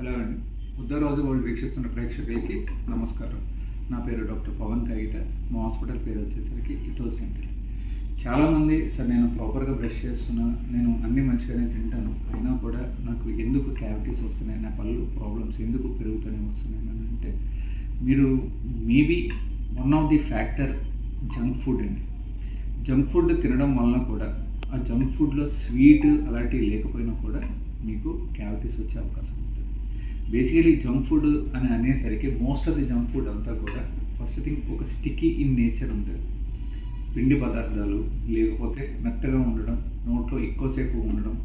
Hello అండి. ఉద్దరోజు వాళ్ళు వీక్షిస్తున్న ప్రేక్షకులకి నమస్కారం. నా పేరు డాక్టర్ పవన్ కాగిత మా హాస్పిటల్ పేరు వచ్చేసరికి ఇతో సెంటర్. చాలామంది సార్ నేను ప్రాపర్గా బ్రష్ చేస్తున్నా నేను అన్నీ మంచిగానే తింటాను. అయినా కూడా నాకు ఎందుకు క్యావిటీస్ వస్తున్నాయి నా పళ్ళు ప్రాబ్లమ్స్ ఎందుకు పెరుగుతూనే వస్తున్నాయి? అని అంటే మీరు maybe one of the factor junk food అండి. జంక్ ఫుడ్ తినడం వలన కూడా ఆ జంక్ ఫుడ్లో స్వీట్ అలాంటివి లేకపోయినా కూడా మీకు క్యావిటీస్ వచ్చే అవకాశం ఉంటుంది. బేసికలీ జంక్ ఫుడ్ అని అనేసరికి most of the junk food అంతా కూడా ఫస్ట్ థింగ్ ఒక స్టిక్కీ ఇన్ నేచర్ ఉంటుంది. పిండి పదార్థాలు లేకపోతే మెత్తగా ఉండడం నోట్లో ఎక్కువసేపు ఉండడం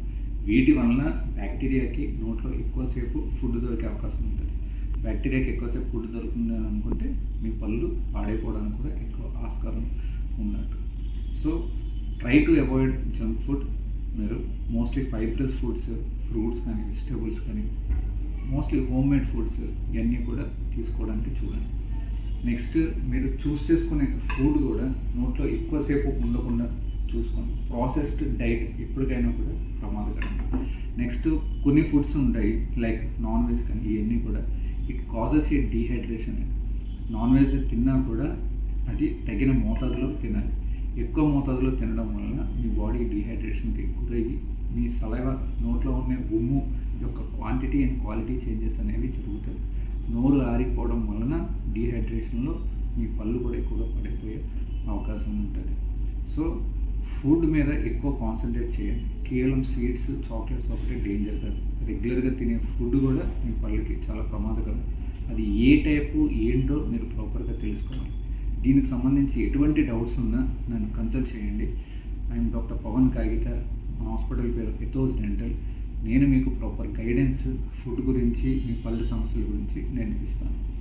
వీటి వలన బ్యాక్టీరియాకి నోట్లో ఎక్కువసేపు ఫుడ్ దొరికే అవకాశం ఉంటుంది. బ్యాక్టీరియాకి ఎక్కువసేపు ఫుడ్ దొరుకుతుంది అని అనుకుంటే మీ పళ్ళు పాడైపోవడానికి కూడా ఎక్కువ ఆస్కారం ఉన్నట్టు. So try to avoid junk food మీరు మోస్ట్లీ ఫైబ్రస్ ఫుడ్స్ ఫ్రూట్స్ కానీ వెజిటేబుల్స్ కానీ మోస్ట్లీ హోమ్ మేడ్ ఫుడ్స్ ఇవన్నీ కూడా తీసుకోవడానికి చూడండి. నెక్స్ట్ మీరు చూస్ చేసుకునే ఫుడ్ కూడా నోట్లో ఎక్కువసేపు ఉండకుండా చూసుకోండి. ప్రాసెస్డ్ డైట్ ఎప్పటికైనా కూడా ప్రమాదకరం నెక్స్ట్ కొన్ని ఫుడ్స్ ఉంటాయి లైక్ నాన్ వెజ్ కానీ ఇవన్నీ కూడా. It causes a dehydration non veg తిన్నా కూడా అది తగిన మోతాదులో తినాలి. ఎక్కువ మోతాదులో తినడం వలన మీ బాడీ డీహైడ్రేషన్కి గురయ్యి మీ సలైవ నోట్లో ఉండే ఉమ్ము క్వాంటిటీ అండ్ క్వాలిటీ చేంజెస్ అనేవి జరుగుతుంది నోరు ఆరిపోవడం వలన డీహైడ్రేషన్లో మీ పళ్ళు కూడా ఎక్కువగా పడిపోయే అవకాశం ఉంటుంది. సో ఫుడ్ మీద ఎక్కువ కాన్సన్ట్రేట్ చేయండి. కేవలం స్వీట్స్ చాక్లెట్స్ ఒకటే డేంజర్ కాదు. రెగ్యులర్గా తినే ఫుడ్ కూడా మీ పళ్ళకి చాలా ప్రమాదకరం. అది ఏ టైపు ఏంటో మీరు ప్రాపర్గా తెలుసుకోవాలి. దీనికి సంబంధించి ఎటువంటి డౌట్స్ ఉన్నా నన్ను కన్సల్ట్ చేయండి. ఐఎమ్ డాక్టర్ పవన్ కాగిత హాస్పిటల్ పేరు ఎథోస్ డెంటల్ నేను మీకు ప్రాపర్ గైడెన్స్ ఫుడ్ గురించి మీ పళ్ళు సమస్యల గురించి నేను ఇస్తాను